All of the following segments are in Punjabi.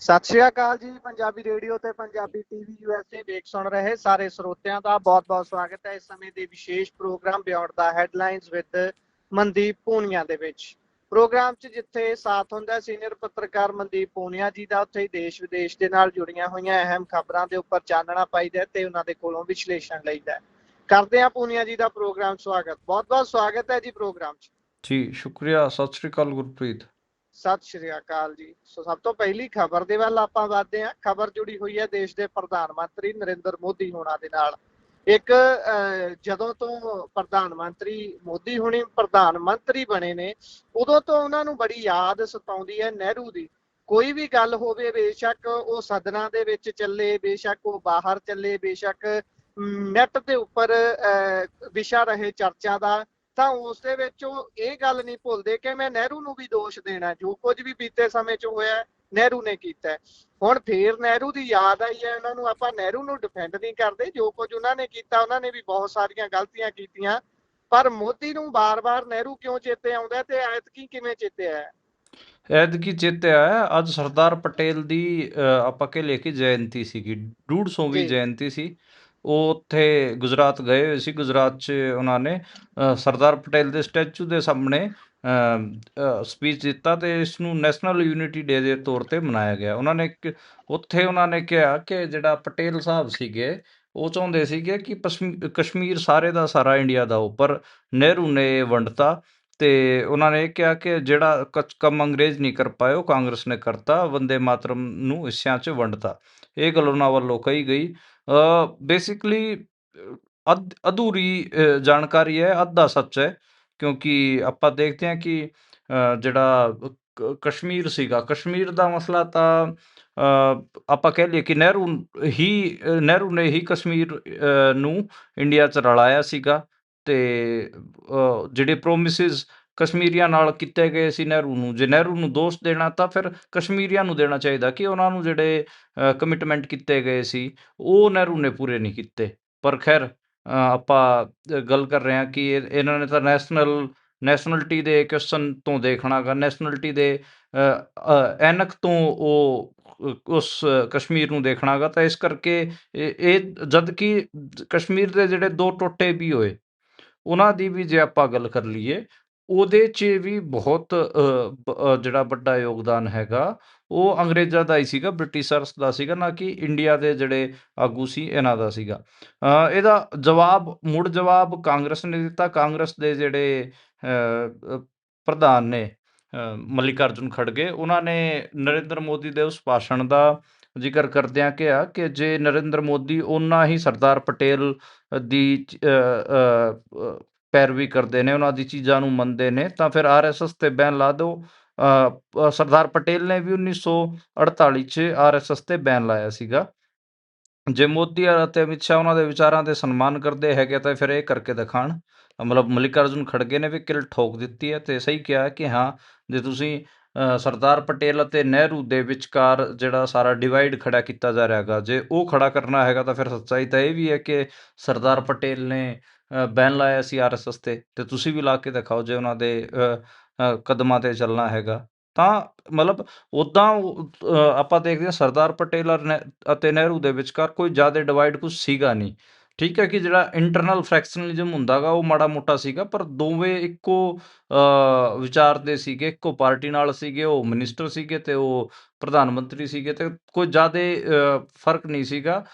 ਸਤਿ ਸ਼੍ਰੀ ਅਕਾਲ ਜੀ, ਪੰਜਾਬੀ ਰੇਡੀਓ ਤੇ ਪੰਜਾਬੀ ਟੀਵੀ ਯੂਐਸਏ ਵੇਖ ਸੁਣ ਰਹੇ ਸਾਰੇ ਸਰੋਤਿਆਂ ਦਾ ਬਹੁਤ-ਬਹੁਤ ਸਵਾਗਤ ਹੈ ਇਸ ਸਮੇਂ ਦੇ ਵਿਸ਼ੇਸ਼ ਪ੍ਰੋਗਰਾਮ ਬਿਯੋਂਡ ਦਾ ਹੈਡਲਾਈਨਸ ਵਿਦ ਮਨਦੀਪ ਪੂਨੀਆ ਦੇ ਵਿੱਚ। ਪ੍ਰੋਗਰਾਮ 'ਚ ਜਿੱਥੇ ਸਾਥ ਹੁੰਦਾ ਸੀਨੀਅਰ ਪੱਤਰਕਾਰ ਮਨਦੀਪ ਪੂਨੀਆ ਜੀ ਦਾ, ਉੱਥੇ ਹੀ ਦੇਸ਼ ਵਿਦੇਸ਼ ਦੇ ਨਾਲ ਜੁੜੀਆਂ ਹੋਈਆਂ ਅਹਿਮ ਖਬਰਾਂ ਦੇ ਉੱਪਰ ਚਾਨਣਾ ਪਾਈਦਾ ਹੈ ਤੇ ਉਹਨਾਂ ਦੇ ਕੋਲੋਂ ਵਿਸ਼ਲੇਸ਼ਣ ਲਈਦਾ ਹੈ। ਕਰਦੇ ਆ ਪੂਨੀਆ ਜੀ ਦਾ ਪ੍ਰੋਗਰਾਮ ਸਵਾਗਤ। ਬਹੁਤ-ਬਹੁਤ ਸਵਾਗਤ ਹੈ ਜੀ ਪ੍ਰੋਗਰਾਮ 'ਚ। ਜੀ, ਸ਼ੁਕਰੀਆ, ਸਤਿ ਸ੍ਰੀ ਅਕਾਲ ਗੁਰਪ੍ਰੀਤ। ਸਤਿ ਸ਼੍ਰੀ ਅਕਾਲ ਜੀ। ਸੋ ਸਭ ਤੋਂ ਪਹਿਲੀ ਖਬਰ ਦੇ ਵੱਲ ਆਪਾਂ ਵਧਦੇ ਹਾਂ। ਖਬਰ ਜੁੜੀ ਹੋਈ ਹੈ ਦੇਸ਼ ਦੇ ਪ੍ਰਧਾਨ ਮੰਤਰੀ ਨਰਿੰਦਰ ਮੋਦੀ ਹੋਣਾ ਦੇ ਨਾਲ। ਇੱਕ ਜਦੋਂ ਤੋਂ ਪ੍ਰਧਾਨ ਮੰਤਰੀ ਮੋਦੀ ਹੁਣੀ ਪ੍ਰਧਾਨ ਮੰਤਰੀ ਬਣੇ ਨੇ ਉਦੋਂ ਤੋਂ ਉਹਨਾਂ ਨੂੰ ਬੜੀ ਯਾਦ ਸਤਾਉਂਦੀ ਹੈ ਨਹਿਰੂ ਦੀ। ਕੋਈ ਵੀ ਗੱਲ ਹੋਵੇ ਬੇਸ਼ੱਕ ਉਹ ਸਦਨਾਂ ਦੇ ਵਿੱਚ ਚੱਲੇ ਬੇਸ਼ੱਕ ਉਹ ਬਾਹਰ ਚੱਲੇ ਬੇਸ਼ੱਕ ਨੈਟ ਦੇ ਉੱਪਰ ਅਹ, ਵਿਸ਼ਾ ਰਹੇ ਚਰਚਾ ਦਾ ਤਾਂ ਉਸ ਦੇ ਵਿੱਚ ਉਹ ਇਹ ਗੱਲ ਨਹੀਂ ਭੁੱਲਦੇ ਕਿ ਮੈਂ ਨਹਿਰੂ ਨੂੰ ਵੀ ਦੋਸ਼ ਦੇਣਾ ਜੋ ਕੁਝ ਵੀ ਬੀਤੇ ਸਮੇਂ 'ਚ ਹੋਇਆ ਨਹਿਰੂ ਨੇ ਕੀਤਾ। ਹੁਣ ਫੇਰ ਨਹਿਰੂ ਦੀ ਯਾਦ ਆਈ ਹੈ ਉਹਨਾਂ ਨੂੰ ਆਪਾਂ ਨਹਿਰੂ ਨੂੰ ਡਿਫੈਂਡ ਨਹੀਂ ਕਰਦੇ ਜੋ ਕੁਝ ਉਹਨਾਂ ਨੇ ਕੀਤਾ ਉਹਨਾਂ ਨੇ ਵੀ ਬਹੁਤ ਸਾਰੀਆਂ ਗਲਤੀਆਂ ਕੀਤੀਆਂ ਪਰ ਮੋਦੀ ਨੂੰ ਬਾਰ-ਬਾਰ ਨਹਿਰੂ ਕਿਉਂ ਚੇਤੇ ਆਉਂਦਾ ਤੇ ਐਤਕੀ ਕਿਵੇਂ ਚੇਤੇ ਆਇਆ ਐਤਕੀ ਚੇਤੇ ਆਇਆ ਅੱਜ ਸਰਦਾਰ ਪਟੇਲ ਦੀ ਆਪਾਂ ਕਿ ਜਯੰਤੀ ਸੀਗੀ 150ਵੀਂ ਜੀ। ਜਯੰਤੀ ਸੀ ਉਹ ਉੱਥੇ ਗੁਜਰਾਤ ਗਏ ਹੋਏ ਸੀ, ਗੁਜਰਾਤ 'ਚ ਉਹਨਾਂ ਨੇ ਸਰਦਾਰ ਪਟੇਲ ਦੇ ਸਟੈਚੂ ਦੇ ਸਾਹਮਣੇ ਸਪੀਚ ਦਿੱਤਾ ਤੇ ਇਸ ਨੂੰ ਨੈਸ਼ਨਲ ਯੂਨਿਟੀ ਡੇ ਦੇ ਤੌਰ ਤੇ ਮਨਾਇਆ ਗਿਆ। ਉਹਨਾਂ ਨੇ ਉੱਥੇ ਉਹਨਾਂ ਨੇ ਕਿਹਾ ਕਿ ਜਿਹੜਾ ਪਟੇਲ ਸਾਹਿਬ ਸੀਗੇ, ਉਹ ਚਾਹੁੰਦੇ ਸੀਗੇ ਕਿ ਪਸ਼ਮ- ਕਸ਼ਮੀਰ ਸਾਰੇ ਦਾ ਸਾਰਾ ਇੰਡੀਆ ਦਾ ਹੋ ਪਰ ਨਹਿਰੂ ਨੇ ਇਹ ਵੰਡਤਾ ਤੇ ਉਹਨਾਂ ਨੇ ਇਹ ਕਿਹਾ ਕਿ ਜਿਹੜਾ ਕਚ- ਕੰਮ ਅੰਗਰੇਜ਼ ਨਹੀਂ ਕਰ ਪਾਏ, ਉਹ ਕਾਂਗਰਸ ਨੇ ਕਰਤਾ, ਵੰਦੇ ਮਾਤਰਮ ਨੂੰ ਹਿੱਸਿਆਂ 'ਚ ਵੰਡਤਾ। ਇਹ ਗੱਲ ਉਹਨਾਂ ਵੱਲੋਂ ਕਹੀ ਗਈ। ਬੇਸਿਕਲੀ ਅਧੂਰੀ ਅ, ਜਾਣਕਾਰੀ ਹੈ ਅੱਧਾ ਸੱਚ ਹੈ ਕਿਉਂਕਿ ਆਪਾਂ ਦੇਖਦੇ ਹਾਂ ਕਿ ਅ, ਜਿਹੜਾ ਕ- ਕਸ਼ਮੀਰ ਸੀਗਾ ਕਸ਼ਮੀਰ ਦਾ ਮਸਲਾ ਤਾਂ ਅ, ਆਪਾਂ ਕਹਿ ਲਈਏ ਕਿ ਨਹਿਰੂ ਹੀ ਅ, ਨਹਿਰੂ ਨੇ ਹੀ ਕਸ਼ਮੀਰ ਅ, ਨੂੰ ਇੰਡੀਆ 'ਚ ਰਲਾਇਆ ਸੀਗਾ ਤੇ ਅ, ਜਿਹੜੇ ਪ੍ਰੋਮਿਸਿਸ ਕਸ਼ਮੀਰੀਆਂ ਨਾਲ ਕੀਤੇ ਗਏ ਸੀ ਨਹਿਰੂ ਨੂੰ। ਜੇ ਨਹਿਰੂ ਨੂੰ ਦੋਸ਼ ਦੇਣਾ ਤਾਂ ਫਿਰ ਕਸ਼ਮੀਰੀਆਂ ਨੂੰ ਦੇਣਾ ਚਾਹੀਦਾ ਕਿ ਉਹਨਾਂ ਨੂੰ ਜਿਹੜੇ ਕਮਿਟਮੈਂਟ ਕੀਤੇ ਗਏ ਸੀ, ਉਹ ਨਹਿਰੂ ਨੇ ਪੂਰੇ ਨਹੀਂ ਕੀਤੇ। ਪਰ ਖੈਰ ਆਪਾਂ ਗੱਲ ਕਰ ਰਹੇ ਹਾਂ ਕਿ ਇਹ- ਇਹਨਾਂ ਨੇ ਤਾਂ ਨੈਸ਼ਨਲ ਨੈਸ਼ਨਲਿਟੀ ਦੇ ਕੁਐਸਚਨ ਤੋਂ ਦੇਖਣਾਗਾ ਨੈਸ਼ਨਲਿਟੀ ਦੇ ਐਨਕ ਤੋਂ ਉਹ, ਉਸ ਕਸ਼ਮੀਰ ਨੂੰ ਦੇਖਣਾਗਾ ਤਾਂ ਇਸ ਕਰਕੇ ਇਹ ਇਹ ਜਦ ਕਿ ਕਸ਼ਮੀਰ ਦੇ ਜਿਹੜੇ ਦੋ ਟੋਟੇ ਵੀ ਹੋਏ, ਉਹਨਾਂ ਦੀ ਵੀ ਜੇ ਆਪਾਂ ਗੱਲ ਕਰ ਲਈਏ ਉਹਦੇ 'ਚ ਵੀ ਬਹੁਤ ਜਿਹੜਾ ਵੱਡਾ ਯੋਗਦਾਨ ਹੈਗਾ ਉਹ ਅੰਗਰੇਜ਼ਾਂ ਦਾ ਹੀ ਸੀਗਾ ਬ੍ਰਿਟਿਸ਼ਰਸ ਦਾ ਸੀਗਾ ਨਾ ਕਿ ਇੰਡੀਆ ਦੇ ਜਿਹੜੇ ਆਗੂ ਸੀ ਇਹਨਾਂ ਦਾ ਸੀਗਾ। ਇਹਦਾ ਜਵਾਬ ਮੁੜ ਜਵਾਬ ਕਾਂਗਰਸ ਨੇ ਦਿੱਤਾ। ਕਾਂਗਰਸ ਦੇ ਜਿਹੜੇ ਪ੍ਰਧਾਨ ਨੇ ਅ, ਮੱਲਿਕਾਰਜੁਨ ਖੜਗੇ ਉਹਨਾਂ ਨੇ ਨਰਿੰਦਰ ਮੋਦੀ ਦੇ ਉਸ ਭਾਸ਼ਣ ਦਾ ਜ਼ਿਕਰ ਕਰਦਿਆਂ ਕਿਹਾ ਕਿ ਜੇ ਨਰਿੰਦਰ ਮੋਦੀ ਉਹਨਾਂ ਹੀ ਸਰਦਾਰ ਪਟੇਲ ਦੀ ਪੈਰਵੀ ਕਰਦੇ ਨੇ ਉਹਨਾਂ ਦੀ ਚੀਜ਼ਾਂ ਨੂੰ ਮੰਨਦੇ ਨੇ ਤਾਂ ਫਿਰ ਆਰਐਸਐਸ ਤੇ ਬੈਨ ਲਾ ਦਿਓ। ਸਰਦਾਰ ਪਟੇਲ ਨੇ ਵੀ 1948 ਚ ਆਰਐਸਐਸ ਤੇ ਬੈਨ ਲਾਇਆ ਸੀਗਾ। ਜੇ ਮੋਦੀ ਅਤੇ ਅਮਿਤ ਸ਼ਾਹ ਉਹਨਾਂ ਦੇ ਵਿਚਾਰਾਂ ਦੇ ਸਨਮਾਨ ਕਰਦੇ ਹੈਗੇ ਤਾਂ ਫਿਰ ਇਹ ਕਰਕੇ ਦਿਖਾਣ। ਮਤਲਬ ਮੱਲਿਕਾਰਜੁਨ ਖੜਗੇ ਨੇ ਵੀ ਕਿਲ ਠੋਕ ਦਿੱਤੀ ਹੈ ਤੇ ਸਹੀ ਕਿਹਾ ਕਿ ਹਾਂ ਜੇ ਤੁਸੀਂ ਅ, ਸਰਦਾਰ ਪਟੇਲ ਅਤੇ ਨਹਿਰੂ ਦੇ ਵਿਚਕਾਰ ਜਿਹੜਾ ਸਾਰਾ ਡਿਵਾਈਡ ਖੜਾ ਕੀਤਾ ਜਾ ਰਿਹਾ ਹੈਗਾ ਜੇ ਉਹ ਖੜਾ ਕਰਨਾ ਹੈਗਾ ਤਾਂ ਫਿਰ ਸੱਚਾਈ ਤਾਂ ਇਹ ਵੀ ਹੈ ਕਿ ਸਰਦਾਰ ਪਟੇਲ ਨੇ ਬੈਨ ਲਾਇਆ ਸੀ ਆਰਐਸਐਸ ਤੇ ਤੇ ਤੁਸੀਂ ਵੀ ਲਾ ਕੇ ਦਿਖਾਓ ਜੇ ਉਹਨਾਂ ਦੇ ਕਦਮਾਂ ਤੇ ਚੱਲਣਾ ਹੈਗਾ। ਤਾਂ ਮਤਲਬ ਉਦਾਂ ਆਪਾਂ ਦੇਖਦੇ ਹਾਂ ਸਰਦਾਰ ਪਟੇਲ ਔਰ ਅਤੇ ਨਹਿਰੂ ਦੇ ਵਿਚਕਾਰ ਕੋਈ ਜ਼ਿਆਦਾ ਡਿਵਾਈਡ ਕੁਝ ਸੀਗਾ ਨਹੀਂ। ਠੀਕ ਹੈ ਕਿ ਜਿਹੜਾ ਇੰਟਰਨਲ ਫ੍ਰੈਕਸ਼ਨਲਿਜ਼ਮ ਹੁੰਦਾਗਾ, ਉਹ ਮਾੜਾ ਮੋਟਾ ਸੀਗਾ, ਪਰ ਦੋਵੇਂ ਇੱਕੋ ਵਿਚਾਰ ਦੇ ਸੀਗੇ, ਇੱਕੋ ਪਾਰਟੀ ਨਾਲ ਸੀਗੇ, ਉਹ ਮਿਨਿਸਟਰ ਸੀਗੇ ਤੇ ਉਹ ਪ੍ਰਧਾਨ ਮੰਤਰੀ ਸੀਗੇ ਤੇ ਕੋਈ ਜ਼ਿਆਦਾ ਫ਼ਰਕ ਨਹੀਂ ਸੀਗਾ।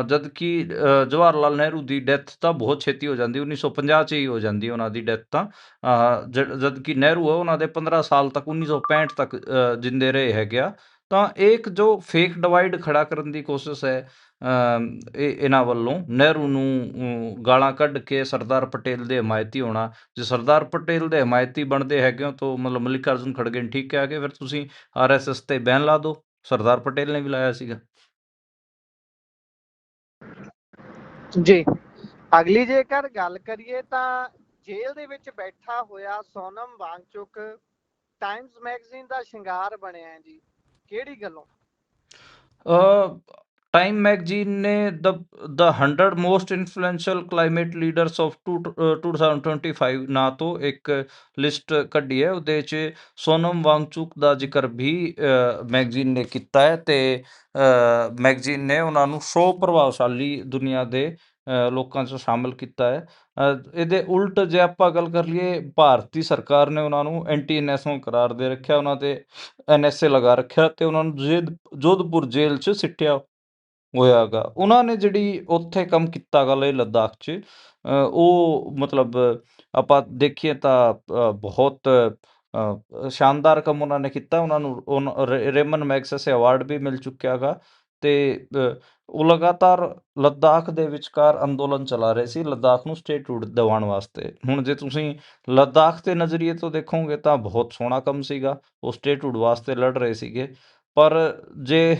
ਅ, ਜਦ ਕਿ ਜਵਾਹਰ ਲਾਲ ਨਹਿਰੂ ਦੀ ਡੈਥ ਤਾਂ ਬਹੁਤ ਛੇਤੀ ਹੋ ਜਾਂਦੀ 1950 ਚ ਹੀ ਹੋ ਜਾਂਦੀ ਉਹਨਾਂ ਦੀ ਡੈਥ ਤਾਂ। ਅ, ਜਦ ਕਿ ਨਹਿਰੂ ਉਹਨਾਂ ਦੇ 15 ਸਾਲ ਤੱਕ 1965 ਤੱਕ ਜਿੰਦੇ ਰਹੇ ਹੈਗੇ ਆ। ਤਾਂ ਇਹ ਇੱਕ ਜੋ ਫੇਕ ਡਿਵਾਈਡ ਖੜਾ ਕਰਨ ਦੀ ਕੋਸ਼ਿਸ਼ ਹੈ ਇਹਨਾਂ ਵੱਲੋਂ ਨਹਿਰੂ ਨੂੰ ਗਾਲਾਂ ਕੱਢ ਕੇ ਸਰਦਾਰ ਪਟੇਲ ਦੇ ਹਮਾਇਤੀ ਹੋਣਾ। ਜੇ ਸਰਦਾਰ ਪਟੇਲ ਦੇ ਹਮਾਇਤੀ ਬਣਦੇ ਹੈਗੇ ਹੋ ਤਾਂ ਮਤਲਬ ਮੱਲਿਕਾਰਜੁਨ ਖੜਗੇ ਨੇ ਠੀਕ ਕਿਹਾ ਕਿ ਫਿਰ ਤੁਸੀਂ ਆਰਐਸਐਸ ਤੇ ਬੈਨ ਲਾ ਦਿਓ। ਸਰਦਾਰ ਪਟੇਲ ਨੇ ਵੀ ਲਾਇਆ ਸੀਗਾ। ਜੀ ਅਗਲੀ ਜੇਕਰ ਗੱਲ ਕਰੀਏ ਤਾਂ ਜੇਲ੍ਹ ਦੇ ਵਿੱਚ ਬੈਠਾ ਹੋਇਆ ਸੋਨਮ ਵਾਂਗਚੁਕ ਟਾਈਮਜ਼ ਮੈਗਜ਼ੀਨ ਦਾ ਸ਼ਿੰਗਾਰ ਬਣਿਆ ਹੈ ਜੀ। ਕਿਹੜੀ ਗੱਲੋਂ? ਟਾਈਮ ਮੈਗਜ਼ੀਨ ਨੇ the the 100 most influential climate leaders of 2025 ਨਾਂ ਤੋਂ ਇੱਕ ਲਿਸਟ ਕੱਢੀ ਹੈ। ਉਹਦੇ 'ਚ ਸੋਨਮ ਵਾਂਗਚੁਕ ਦਾ ਜ਼ਿਕਰ ਵੀ ਮੈਗਜ਼ੀਨ ਨੇ ਕੀਤਾ ਹੈ ਤੇ ਮੈਗਜ਼ੀਨ ਨੇ ਉਹਨਾਂ ਨੂੰ 100 ਪ੍ਰਭਾਵਸ਼ਾਲੀ ਦੁਨੀਆ ਦੇ ਲੋਕਾਂ 'ਚ ਸ਼ਾਮਲ ਕੀਤਾ ਹੈ। ਇਹਦੇ ਉਲਟ ਜੇ ਆਪਾਂ ਗੱਲ ਕਰ ਲਈਏ, ਭਾਰਤੀ ਸਰਕਾਰ ਨੇ ਉਹਨਾਂ ਨੂੰ ਐਂਟੀ ਨੈਸ਼ਨਲ ਕਰਾਰ ਦੇ ਰੱਖਿਆ, ਉਹਨਾਂ ਤੇ ਐਨਐਸਏ ਲਗਾ ਰੱਖਿਆ ਤੇ ਉਹਨਾਂ ਨੂੰ ਜੇਦ- ਜੋਧਪੁਰ ਜੇਲ੍ਹ 'ਚ ਸਿੱਟਿਆ। ਹੋਇਆਗਾ। ਉਹਨਾਂ ਨੇ ਜਿਹੜੀ ਉੱਥੇ ਕੰਮ ਕੀਤਾ ਗਾ ਲੇਹ ਲਦਾਖ 'ਚ ਉਹ ਮਤਲਬ ਆਪਾਂ ਦੇਖੀਏ ਤਾਂ ਬਹੁਤ ਸ਼ਾਨਦਾਰ ਕੰਮ ਉਹਨਾਂ ਨੇ ਕੀਤਾ। ਉਹਨਾਂ ਨੂੰ ਉਨ- ਰੇ- ਰੇਮਨ ਮੈਗਸੈਸੇ ਅਵਾਰਡ ਵੀ ਮਿਲ ਚੁੱਕਿਆ ਗਾ ਤੇ ਉਹ ਲਗਾਤਾਰ ਲੱਦਾਖ ਦੇ ਵਿਚਕਾਰ ਅੰਦੋਲਨ ਚਲਾ ਰਹੇ ਸੀ। ਲੱਦਾਖ ਨੂੰ ਸਟੇਟਹੂਡ ਦਿਵਾਉਣ ਵਾਸਤੇ। ਹੁਣ ਜੇ ਤੁਸੀਂ ਲੱਦਾਖ ਦੇ ਨਜ਼ਰੀਏ ਤੋਂ ਦੇਖੋਗੇ ਤਾਂ ਬਹੁਤ ਸੋਹਣਾ ਕੰਮ ਸੀਗਾ। ਉਹ ਸਟੇਟਹੂਡ ਵਾਸਤੇ ਲੜ ਰਹੇ ਸੀਗੇ। ਪਰ ਜੇ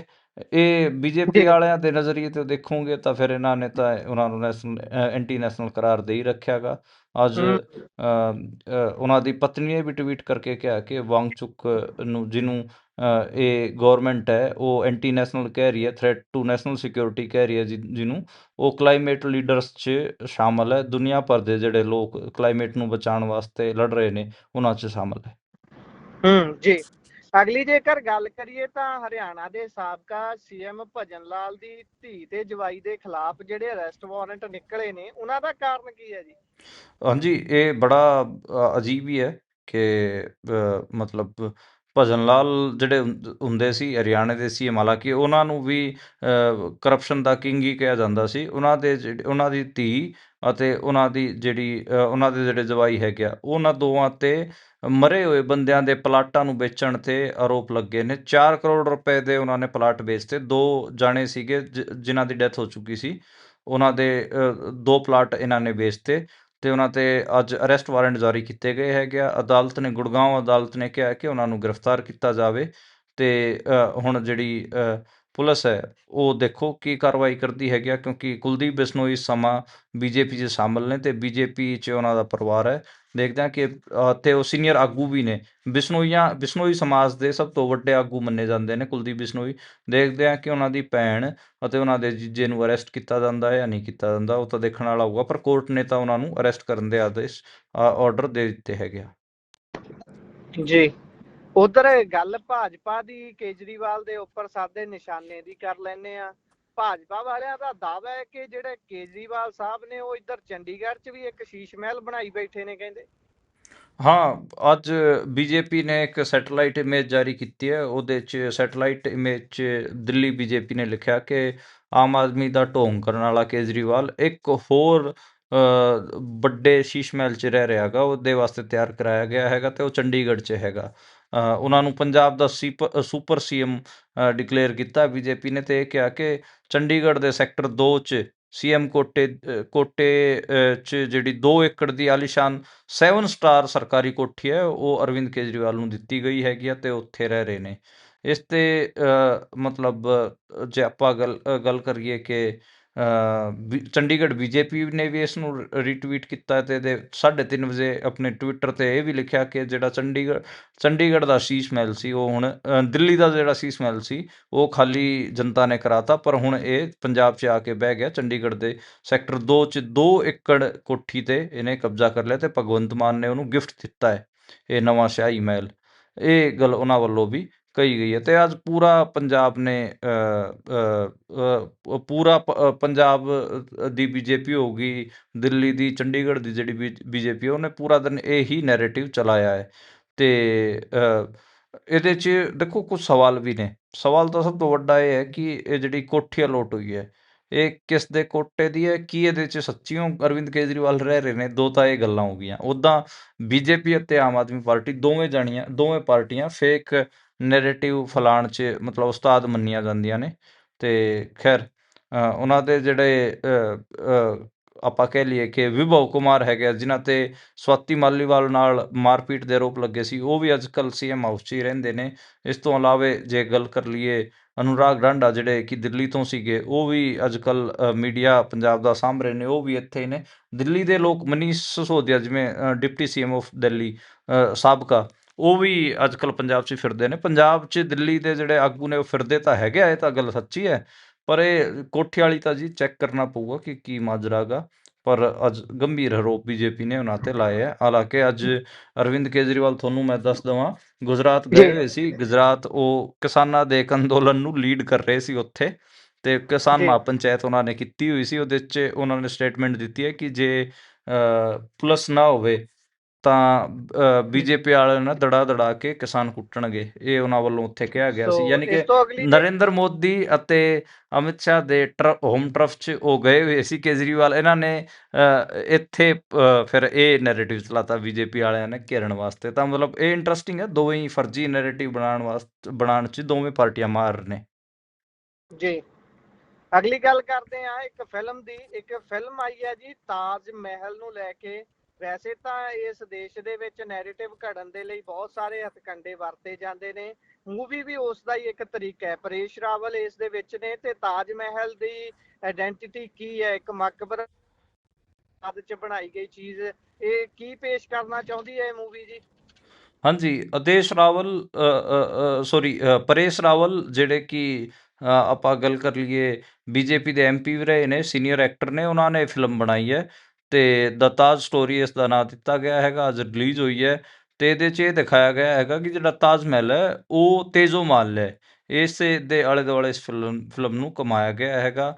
ਇਹ ਬੀਜੇਪੀ। ਵਾਲਿਆਂ ਦੇ ਨਜ਼ਰੀਏ ਤੋਂ ਦੇਖੋਗੇ ਤਾਂ ਫਿਰ ਇਹਨਾਂ ਨੇ ਤਾਂ ਉਹਨਾਂ ਨੂੰ ਨੈਸ਼ਨਲ ਐਂਟੀ ਨੈਸ਼ਨਲ ਕਰਾਰ ਦੇ ਹੀ ਰੱਖਿਆਗਾ। ਅੱਜ ਉਹਨਾਂ ਦੀ ਪਤਨੀ ਨੇ ਵੀ ਟਵੀਟ ਕਰਕੇ ਕਿਹਾ ਕਿ ਵਾਂਗਚੁਕ ਨੂੰ ਜਿਹਨੂੰ ਇਹ ਗਵਰਨਮੈਂਟ ਹੈ ਉਹ ਐਂਟੀ ਨੈਸ਼ਨਲ ਕਹਿ ਰਹੀ ਹੈ ਥ੍ਰੈਟ ਟੂ ਨੈਸ਼ਨਲ ਸਿਕਿਉਰਿਟੀ ਕਹਿ ਰਹੀ ਹੈ ਜਿਹਨੂੰ ਉਹ ਕਲਾਈਮੇਟ ਲੀਡਰਸ 'ਚ ਸ਼ਾਮਲ ਹੈ। ਦੁਨੀਆ ਭਰ ਦੇ ਜਿਹੜੇ ਲੋਕ ਕਲਾਈਮੇਟ ਨੂੰ ਬਚਾਉਣ ਵਾਸਤੇ ਲੜ ਰਹੇ ਨੇ ਉਹਨਾਂ 'ਚ ਸ਼ਾਮਲ ਹੈ। ਹੂੰ ਜੀ। ਅਗਲੀ ਜੇਕਰ ਗੱਲ ਕਰੀਏ ਤਾਂ ਹਰਿਆਣਾ ਦੇ ਸਾਬਕਾ ਸੀਐਮ ਭਜਨ ਲਾਲ ਦੀ ਧੀ ਤੇ ਜਵਾਈ ਦੇ ਖਿਲਾਫ ਜਿਹੜੇ ਅਰੈਸਟ ਵਾਰੰਟ ਨਿਕਲੇ ਨੇ ਉਹਨਾਂ ਦਾ ਕਾਰਨ ਕੀ ਹੈ ਜੀ? ਹਾਂਜੀ ਇਹ ਬੜਾ ਅ, ਅਜੀਬ ਹੀ ਹੈ ਕਿ ਅ, ਮਤਲਬ ਭਜਨ ਲਾਲ ਜਿਹੜੇ ਹੁੰਦ- ਹੁੰਦੇ ਸੀ ਹਰਿਆਣੇ ਦੇ ਸੀ ਹਾਲਾਂਕਿ ਉਹਨਾਂ ਨੂੰ ਵੀ ਕਰਪਸ਼ਨ ਦਾ ਕਿੰਗ ਹੀ ਕਿਹਾ ਜਾਂਦਾ ਸੀ। ਉਹਨਾਂ ਦੇ ਜਿਹੜੇ ਉਹਨਾਂ ਦੀ ਧੀ ਅਤੇ ਉਹਨਾਂ ਦੀ ਜਿਹੜੀ ਉਹਨਾਂ ਦੇ ਜਿਹੜੇ ਜਵਾਈ ਹੈਗੇ ਆ, ਉਹਨਾਂ ਦੋਵਾਂ ਤੇ ਮਰੇ ਹੋਏ ਬੰਦਿਆਂ ਦੇ ਪਲਾਟਾਂ ਨੂੰ ਵੇਚਣ ਤੇ ਆਰੋਪ ਲੱਗੇ ਨੇ। 4 ਕਰੋੜ ਰੁਪਏ ਦੇ ਉਹਨਾਂ ਨੇ ਪਲਾਟ ਵੇਚਤੇ। ਦੋ ਜਾਣੇ ਸੀਗੇ ਜਿ- ਜਿਨ੍ਹਾਂ ਦੀ ਡੈਥ ਹੋ ਚੁੱਕੀ ਸੀ। ਉਹਨਾਂ ਦੇ ਦੋ ਪਲਾਟ ਇਹਨਾਂ ਨੇ ਵੇਚਤੇ ਤੇ ਉਹਨਾਂ ਤੇ ਅੱਜ ਅਰੈਸਟ ਵਾਰੰਟ ਜਾਰੀ ਕੀਤੇ ਗਏ ਹੈਗੇ ਆ। ਅਦਾਲਤ ਨੇ ਗੁੜਗਾਉਂ ਅਦਾਲਤ ਨੇ ਕਿਹਾ ਕਿ ਉਹਨਾਂ ਨੂੰ ਗ੍ਰਿਫਤਾਰ ਕੀਤਾ ਜਾਵੇ ਤੇ ਹੁਣ ਜਿਹੜੀ ਅ, ਪੁਲਿਸ ਹੈ ਉਹ ਦੇਖੋ ਕੀ ਕਾਰਵਾਈ ਕਰਦੀ ਹੈਗੀ ਆ ਕਿਉਂਕਿ ਕੁਲਦੀਪ ਬਿਸ਼ਨੋਈ ਇਸ ਸਮਾਂ ਬੀਜੇਪੀ 'ਚ ਸ਼ਾਮਲ ਨੇ ਤੇ ਬੀਜੇਪੀ 'ਚ ਉਹਨਾਂ ਦਾ ਪਰਿਵਾਰ ਹੈ। ਦੇਖਦੇ ਹਾਂ ਕਿ ਅ, ਤੇ ਉਹ ਸੀਨੀਅਰ ਆਗੂ ਵੀ ਨੇ। ਬਿਸ਼ਨੋਈਆਂ ਬਿਸ਼ਨੋਈ ਸਮਾਜ ਦੇ ਸਭ ਤੋਂ ਵੱਡੇ ਆਗੂ ਮੰਨੇ ਜਾਂਦੇ ਨੇ ਕੁਲਦੀਪ ਬਿਸ਼ਨੋਈ ਦੇਖਦੇ ਹਾਂ ਕਿ ਉਹਨਾਂ ਦੀ ਭੈਣ ਅਤੇ ਉਹਨਾਂ ਦੇ ਜੀਜੇ ਨੂੰ ਅਰੈਸਟ ਕੀਤਾ ਜਾਂਦਾ ਹੈ ਜਾਂ ਨਹੀਂ ਕੀਤਾ ਜਾਂਦਾ ਉਹ ਤਾਂ ਦੇਖਣ ਵਾਲਾ ਹੋਊਗਾ ਪਰ ਕੋਰਟ ਨੇ ਤਾਂ ਉਹਨਾਂ ਨੂੰ ਅਰੈਸਟ ਕਰਨ ਦੇ ਆਦੇਸ਼ ਆਰਡਰ ਦੇ ਦਿੱਤੇ ਹੈਗੇ ਆ। ਜੀ। ਉਧਰ ਗੱਲ ਭਾਜਪਾ ਦੀ ਕੇਜਰੀਵਾਲ ਦੇ ਉੱਪਰ ਸਾਦੇ ਨਿਸ਼ਾਨੇ ਦੀ ਕਰ ਲੈਨੇ ਆ ਭਾਜਪਾ ਵਾਲਿਆਂ ਦਾ ਦਾਅਵਾ ਹੈ ਕਿ ਜਿਹੜੇ ਕੇਜਰੀਵਾਲ ਸਾਹਿਬ ਨੇ ਉਹ ਇੱਧਰ ਚੰਡੀਗੜ੍ਹ 'ਚ ਵੀ ਇੱਕ ਸ਼ੀਸ਼ ਮਹਿਲ ਬਣਾਈ ਬੈਠੇ ਨੇ ਕਹਿੰਦੇ। ਹਾਂ, ਅੱਜ ਬੀਜੇਪੀ ਨੇ ਇੱਕ ਸੈਟੇਲਾਈਟ ਇਮੇਜ ਜਾਰੀ ਕੀਤੀ ਹੈ। ਉਹਦੇ 'ਚ ਸੈਟੇਲਾਈਟ ਇਮੇਜ 'ਚ ਦਿੱਲੀ ਬੀਜੇਪੀ ਨੇ ਲਿਖਿਆ ਕਿ ਆਮ ਆਦਮੀ ਦਾ ਢੋਂਗ ਕਰਨ ਵਾਲਾ ਕੇਜਰੀਵਾਲ ਇੱਕ ਹੋਰ ਵੱਡੇ ਸ਼ੀਸ਼ ਮਹਿਲ 'ਚ ਰਹਿ ਰਿਹਾ ਹੈਗਾ। ਉਹਦੇ ਵਾਸਤੇ ਤਿਆਰ ਕਰਾਇਆ ਗਿਆ ਹੈਗਾ ਤੇ ਉਹ ਚੰਡੀਗੜ੍ਹ 'ਚ ਹੈਗਾ। ਉਹਨਾਂ ਨੂੰ ਪੰਜਾਬ ਦਾ ਸੀਪ- ਸੁਪਰ ਸੀਐਮ ਡਿਕਲੇਅਰ ਕੀਤਾ। ਬੀਜੇਪੀ ਨੇ ਤੇ ਇਹ ਕਿਹਾ ਕਿ ਚੰਡੀਗੜ੍ਹ ਦੇ ਸੈਕਟਰ 2 'ਚ ਸੀਐਮ ਕੋਟੇ ਕੋਟੇ 'ਚ ਜਿਹੜੀ 2 ਏਕੜ ਦੀ ਆਲੀਸ਼ਾਨ 7 ਸਟਾਰ ਸਰਕਾਰੀ ਕੋਠੀ ਹੈ, ਉਹ ਅਰਵਿੰਦ ਕੇਜਰੀਵਾਲ ਨੂੰ ਦਿੱਤੀ ਗਈ ਹੈਗੀ ਆ ਤੇ ਉੱਥੇ ਰਹਿ ਰਹੇ ਨੇ। ਇਸ ਤੇ ਮਤਲਬ ਜੇ ਆਪਾਂ ਗੱਲ ਗੱਲ ਕਰੀਏ ਕਿ ਚੰਡੀਗੜ੍ਹ ਬੀਜੇਪੀ ਨੇ ਵੀ ਇਸ ਨੂੰ ਰੀਟਵੀਟ ਕੀਤਾ ਅਤੇ ਇਹਦੇ 3:30 ਵਜੇ ਆਪਣੇ ਟਵਿੱਟਰ ਤੇ ਇਹ ਵੀ ਲਿਖਿਆ ਕਿ ਜਿਹੜਾ ਚੰਡੀਗੜ੍ਹ ਚੰਡੀਗੜ੍ਹ ਦਾ ਸ਼ੀਸ਼ ਮਹਿਲ ਸੀ, ਉਹ ਹੁਣ ਦਿੱਲੀ ਦਾ ਜਿਹੜਾ ਸ਼ੀਸ਼ ਮਹਿਲ ਸੀ, ਉਹ ਖਾਲੀ ਜਨਤਾ ਨੇ ਕਰਾਤਾ, ਪਰ ਹੁਣ ਇਹ ਪੰਜਾਬ 'ਚ ਆ ਕੇ ਬਹਿ ਗਿਆ, ਚੰਡੀਗੜ੍ਹ ਦੇ ਸੈਕਟਰ 2 ਚ 2 ਏਕੜ ਕੋਠੀ ਤੇ ਇਹਨੇ ਕਬਜ਼ਾ ਕਰ ਲਿਆ ਤੇ ਭਗਵੰਤ ਮਾਨ ਨੇ ਉਹਨੂੰ ਗਿਫਟ ਦਿੱਤਾ ਹੈ, ਇਹ ਨਵਾਂ ਸ਼ਾਹੀ ਮਹਿਲ ਇਹ ਗੱਲ ਉਹਨਾਂ ਵੱਲੋਂ ਵੀ ਕਹੀ ਗਈ ਹੈ ਤੇ ਅੱਜ ਪੂਰਾ ਪੰਜਾਬ ਨੇ ਪੂਰਾ ਪ- ਦੀ ਬੀ ਜੇ ਪੀ ਹੋ ਗਈ, ਦਿੱਲੀ ਦੀ, ਚੰਡੀਗੜ੍ਹ ਦੀ ਜਿਹੜੀ ਬੀ ਬੀ ਜੇ ਪੀ ਉਹਨੇ ਪੂਰਾ ਦਿਨ ਇਹੀ ਨੈਰੇਟਿਵ ਚਲਾਇਆ ਹੈ ਅਤੇ ਇਹਦੇ 'ਚ ਦੇਖੋ ਕੁਝ ਸਵਾਲ ਵੀ ਨੇ, ਸਵਾਲ ਤਾਂ ਸਭ ਤੋਂ ਵੱਡਾ ਇਹ ਹੈ ਕਿ ਇਹ ਜਿਹੜੀ ਕੋਠੀ ਅਲੋਟ ਹੋਈ ਹੈ, ਇਹ ਕਿਸ ਦੇ ਕੋਟੇ ਦੀ ਹੈ, ਕੀ ਇਹਦੇ 'ਚ ਸੱਚੀਓ ਅਰਵਿੰਦ ਕੇਜਰੀਵਾਲ ਰਹਿ ਰਹੇ ਨੇ, ਦੋ ਤਾਂ ਇਹ ਗੱਲਾਂ ਹੋ ਗਈਆਂ ਉਦਾਂ ਬੀਜੇਪੀ ਅਤੇ ਆਮ ਆਦਮੀ ਪਾਰਟੀ ਦੋਵੇਂ ਜਾਣੀਆਂ, ਦੋਵੇਂ ਪਾਰਟੀਆਂ ਫੇਕ ਨੈਰੇਟਿਵ ਫੈਲਾਉਣ 'ਚ ਮਤਲਬ ਉਸਤਾਦ ਮੰਨੀਆਂ ਜਾਂਦੀਆਂ ਨੇ। ਅਤੇ ਖੈਰ ਉਹਨਾਂ ਦੇ ਜਿਹੜੇ ਆਪਾਂ ਕਹਿ ਲਈਏ ਕਿ ਵਿਭਵ ਕੁਮਾਰ ਹੈਗੇ ਆ, ਜਿਨ੍ਹਾਂ ਤੇ ਸਵਾਤੀ ਮਾਲੀਵਾਲ ਨਾਲ ਮਾਰਪੀਟ ਦੇ ਆਰੋਪ ਲੱਗੇ ਸੀ ਉਹ ਵੀ ਅੱਜ ਕੱਲ੍ਹ ਸੀ ਸੀਐਮ ਹਾਊਸ 'ਚ ਹੀ ਰਹਿੰਦੇ ਨੇ। ਇਸ ਤੋਂ ਇਲਾਵੇ ਜੇ ਗੱਲ ਕਰ ਲਈਏ ਅਨੁਰਾਗ ਡਾਂਡਾ ਜਿਹੜੇ ਕਿ ਦਿੱਲੀ ਤੋਂ ਸੀਗੇ ਉਹ ਵੀ ਅੱਜ ਕੱਲ੍ਹ ਮੀਡੀਆ ਪੰਜਾਬ ਦਾ ਸਾਂਭ ਰਹੇ ਨੇ ਉਹ ਵੀ ਇੱਥੇ ਹੀ ਨੇ। ਦਿੱਲੀ ਦੇ ਲੋਕ ਮਨੀਸ਼ ਸਿਸੋਦੀਆ ਜਿਵੇਂ uh, deputy CM of Delhi ਸਾਬਕਾ ਉਹ ਵੀ ਅੱਜ ਕੱਲ੍ਹ ਪੰਜਾਬ 'ਚ ਫਿਰਦੇ ਨੇ। ਪੰਜਾਬ 'ਚ ਦਿੱਲੀ ਦੇ ਜਿਹੜੇ ਆਗੂ ਨੇ ਉਹ ਫਿਰਦੇ ਤਾਂ ਹੈਗੇ ਆ ਇਹ ਤਾਂ ਗੱਲ ਸੱਚੀ ਹੈ। ਪਰ ਇਹ ਕੋਠੀ ਵਾਲੀ ਤਾਂ ਜੀ ਚੈੱਕ ਕਰਨਾ ਪਊਗਾ ਕਿ ਕੀ ਮਾਜਰਾ ਗਾ। ਪਰ ਅੱਜ ਗੰਭੀਰ ਆਰੋਪ ਬੀਜੇਪੀ ਨੇ ਉਹਨਾਂ ਤੇ ਲਾਏ ਆ। ਹਾਲਾਂਕਿ ਅੱਜ ਅਰਵਿੰਦ ਕੇਜਰੀਵਾਲ ਤੁਹਾਨੂੰ ਮੈਂ ਦੱਸ ਦਵਾਂ ਗੁਜਰਾਤ। ਗਏ ਹੋਏ ਸੀ। ਗੁਜਰਾਤ ਉਹ ਕਿਸਾਨਾਂ ਦੇ ਇੱਕ ਅੰਦੋਲਨ ਨੂੰ ਲੀਡ ਕਰ ਰਹੇ ਸੀ ਉੱਥੇ ਤੇ ਕਿਸਾਨ। ਮਹਾਪੰਚਾਇਤ ਉਹਨਾਂ ਨੇ ਕੀਤੀ ਹੋਈ ਸੀ। ਉਹਦੇ 'ਚ ਉਹਨਾਂ ਨੇ ਸਟੇਟਮੈਂਟ ਦਿੱਤੀ ਹੈ ਕਿ ਜੇ ਪੁਲਿਸ ਨਾ ਹੋਵੇ ਤਾਂ ਬੀਜੇਪੀ ਵਾਲਿਆਂ ਨੇ ਦੜਾ ਦੜਾ ਕੇ ਕਿਸਾਨ ਕੁੱਟਣਗੇ। ਇਹ ਉਹਨਾਂ ਵੱਲੋਂ ਉੱਥੇ ਕਿਹਾ ਗਿਆ ਸੀ। ਯਾਨੀ ਕਿ ਨਰਿੰਦਰ ਮੋਦੀ ਅਤੇ ਅਮਿਤ ਸ਼ਾਹ ਦੇ ਹੋਮ ਟਰਫ 'ਚ ਉਹ ਗਏ ਹੋਏ ਸੀ ਕੇਜਰੀਵਾਲ। ਇਹਨਾਂ ਨੇ ਇੱਥੇ ਫਿਰ ਇਹ ਨੈਰੇਟਿਵ ਚਲਾਤਾ ਬੀਜੇਪੀ ਵਾਲਿਆਂ ਨੇ ਘੇਰਨ ਵਾਸਤੇ। ਤਾਂ ਮਤਲਬ ਇਹ ਇੰਟਰਸਟਿੰਗ ਹੈ ਦੋਵੇਂ ਹੀ ਫਰਜ਼ੀ ਨੈਰੇਟਿਵ ਬਣਾਉਣ ਵਾਸਤੇ ਬਣਾਉਣ 'ਚ ਦੋਵੇਂ ਪਾਰਟੀਆਂ ਮਾਰ ਨੇ। ਜੀ। ਅਗਲੀ ਗੱਲ ਕਰਦੇ ਆ ਇੱਕ ਫਿਲਮ ਦੀ। ਇੱਕ ਫਿਲਮ ਆਈ ਹੈ ਜੀ ਤਾਜ ਮਹਿਲ ਨੂੰ ਲੈ ਕੇ ਵੈਸੇ ਤਾਂ ਇਸ ਦੇਸ਼ ਦੇ ਵਿੱਚ ਨੈਰੇਟਿਵ ਘੜਨ ਦੇ ਲਈ ਬਹੁਤ ਸਾਰੇ ਹਥਕੰਡੇ ਵਰਤੇ ਜਾਂਦੇ ਨੇ। ਮੂਵੀ ਵੀ ਉਸ ਦਾ ਹੀ ਇੱਕ ਤਰੀਕਾ ਹੈ। ਪਰੇਸ਼ ਰਾਵਲ ਇਸ ਦੇ ਵਿੱਚ ਨੇ ਤੇ ਤਾਜ ਮਹਿਲ ਦੀ ਆਇਡੈਂਟੀਟੀ ਕੀ ਹੈ? ਇੱਕ ਮਕਬਰਾ ਆਦ ਚ ਬਣਾਈ ਗਈ ਚੀਜ਼। ਇਹ ਕੀ ਪੇਸ਼ ਕਰਨਾ ਚਾਹੁੰਦੀ ਹੈ ਇਹ ਮੂਵੀ ਜੀ? ਹਾਂਜੀ, ਆਦੇਸ਼ ਰਾਵਲ ਸੌਰੀ ਪਰੇਸ਼ ਰਾਵਲ ਜਿਹੜੇ ਕਿ ਆਪਾਂ ਗੱਲ ਕਰ ਲਈਏ, ਬੀਜੇਪੀ ਦੇ ਐਮਪੀ ਵੀ ਰਹੇ ਨੇ ਸੀਨੀਅਰ ਐਕਟਰ ਨੇ, ਉਹਨਾਂ ਨੇ ਫਿਲਮ ਬਣਾਈ ਹੈ। ਤੇ ਦ ਤਾਜ ਸਟੋਰੀ ਇਸ ਦਾ ਨਾਂ ਦਿੱਤਾ ਗਿਆ ਹੈਗਾ, ਅੱਜ ਰਿਲੀਜ਼ ਹੋਈ ਹੈ ਤੇ ਇਹਦੇ 'ਚ ਇਹ ਦਿਖਾਇਆ ਗਿਆ ਹੈਗਾ ਕਿ ਜਿਹੜਾ ਤਾਜ ਮਹਿਲ ਹੈ, ਉਹ ਤੇਜੋ ਮਹਿਲ ਹੈ। ਇਸ ਦੇ ਆਲੇ ਦੁਆਲੇ ਇਸ ਫਿਲਮ ਫਿਲਮ ਨੂੰ ਕਮਾਇਆ ਗਿਆ ਹੈਗਾ।